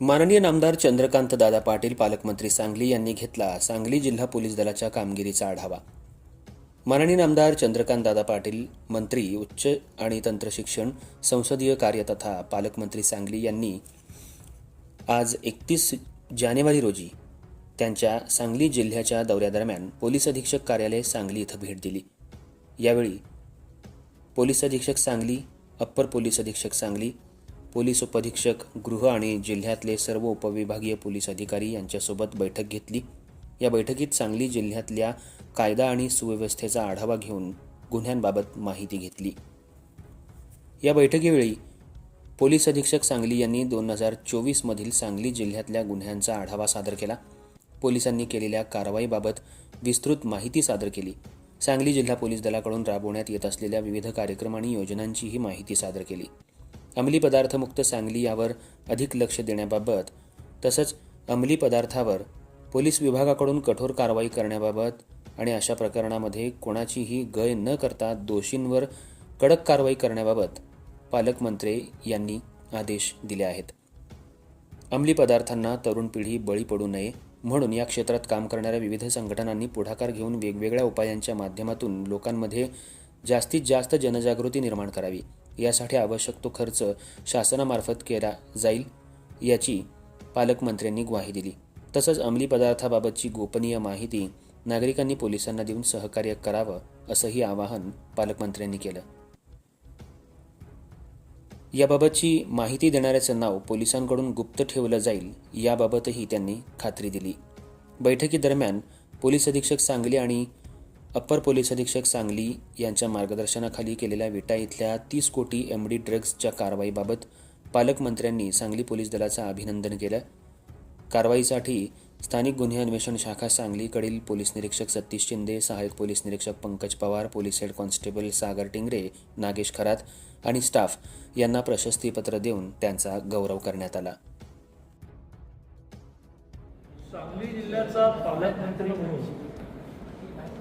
माननीय नामदार चंद्रकांत दादा पाटील पालकमंत्री सांगली यांनी घेतला सांगली जिल्हा पोलीस दलाच्या कामगिरीचा आढावा. माननीय नामदार चंद्रकांत दादा पाटील मंत्री उच्च आणि तंत्रशिक्षण संसदीय कार्य तथा पालकमंत्री सांगली यांनी आज एकतीस जानेवारी रोजी त्यांच्या सांगली जिल्ह्याच्या दौऱ्यादरम्यान पोलीस अधीक्षक कार्यालय सांगली इथं भेट दिली. यावेळी पोलीस अधीक्षक सांगली अप्पर पोलीस अधीक्षक सांगली पोलीस उपअधीक्षक गृह आणि जिल्ह्यातले सर्व उपविभागीय पोलीस अधिकारी यांच्यासोबत बैठक घेतली. या बैठकीत सांगली जिल्ह्यातल्या कायदा आणि सुव्यवस्थेचा आढावा घेऊन गुन्ह्यांबाबत माहिती घेतली. या बैठकीवेळी पोलीस अधीक्षक सांगली यांनी दोन हजार चोवीसमधील सांगली जिल्ह्यातल्या गुन्ह्यांचा आढावा सादर केला. पोलिसांनी केलेल्या कारवाईबाबत विस्तृत माहिती सादर केली. सांगली जिल्हा पोलीस दलाकडून राबवण्यात येत असलेल्या विविध कार्यक्रम आणि योजनांचीही माहिती सादर केली. अंमली पदार्थमुक्त सांगली यावर अधिक लक्ष देण्याबाबत तसंच अंमली पदार्थावर पोलीस विभागाकडून कठोर कारवाई करण्याबाबत आणि अशा प्रकरणामध्ये कोणाचीही गय न करता दोषींवर कडक कारवाई करण्याबाबत पालकमंत्री यांनी आदेश दिले आहेत. अंमली पदार्थांना तरुण पिढी बळी पडू नये म्हणून या क्षेत्रात काम करणाऱ्या विविध संघटनांनी पुढाकार घेऊन वेगवेगळ्या उपायांच्या माध्यमातून लोकांमध्ये जास्तीत जास्त जनजागृती निर्माण करावी. यासाठी आवश्यक तो खर्च शासनामार्फत केला जाईल याची पालकमंत्र्यांनी ग्वाही दिली. तसंच अंमली पदार्थाबाबतची गोपनीय माहिती नागरिकांनी पोलिसांना देऊन सहकार्य करावं असंही आवाहन पालकमंत्र्यांनी केलं. याबाबतची माहिती देणाऱ्याचं नाव पोलिसांकडून गुप्त ठेवलं जाईल याबाबतही त्यांनी खात्री दिली. बैठकीदरम्यान पोलीस अधीक्षक सांगली आणि अप्पर पोलीस अधीक्षक सांगली यांच्या मार्गदर्शनाखाली केलेल्या विटा इथल्या तीस कोटी एम डी ड्रग्जच्या कारवाईबाबत पालकमंत्र्यांनी सांगली पोलीस दलाचं अभिनंदन केलं. कारवाईसाठी स्थानिक गुन्हे अन्वेषण शाखा सांगलीकडील पोलीस निरीक्षक सतीश शिंदे सहाय्यक पोलीस निरीक्षक Pankaj Pawar police head constable Sagar Tingre Nagesh Kharat आणि स्टाफ यांना प्रशस्तीपत्र देऊन त्यांचा गौरव करण्यात आला. सांगली जिल्ह्याचा पालकमंत्री म्हणून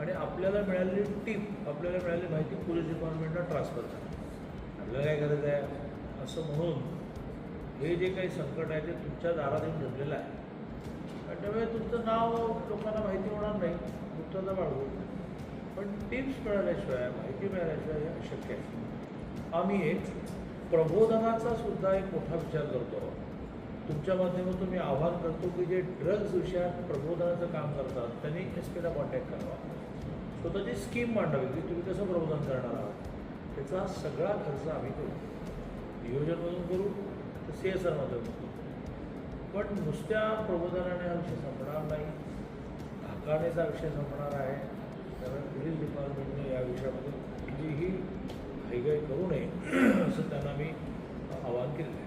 आणि आपल्याला मिळालेली टीप आपल्याला मिळालेली माहिती पोलीस डिपार्टमेंटला ट्रान्सफर करा आपल्याला काय गरज आहे? असं म्हणून हे जे काही संकट आहे ते तुमच्या दारात येऊन ठेवलेलं आहे. आणि त्यामुळे तुमचं नाव लोकांना माहिती होणार नाही. गुप्तता बाळगू पण टिप्स मिळाल्याशिवाय माहिती मिळाल्याशिवाय हे अशक्य आहे. आम्ही एक प्रबोधनाचा सुद्धा एक मोठा विचार करतो आहोत. तुमच्या माध्यमातून मी आवाहन करतो की जे ड्रग्ज विषयात प्रबोधनाचं काम करतात त्यांनी एस पीला कॉन्टॅक्ट करावा. स्वतःची स्कीम मांडावी की तुम्ही कसं प्रबोधन करणार आहात? त्याचा सगळा खर्च आम्ही करू. नियोजनमधून करू तर सी एस आरमधून करू. पण नुसत्या प्रबोधनाने हा विषय संपणार नाही. धाकानेचा विषय संपणार आहे. कारण पोलीस डिपार्टमेंटने या विषयामध्ये कुठलीही हैगाई करू नये असं त्यांना मी आवाहन केलेलं आहे.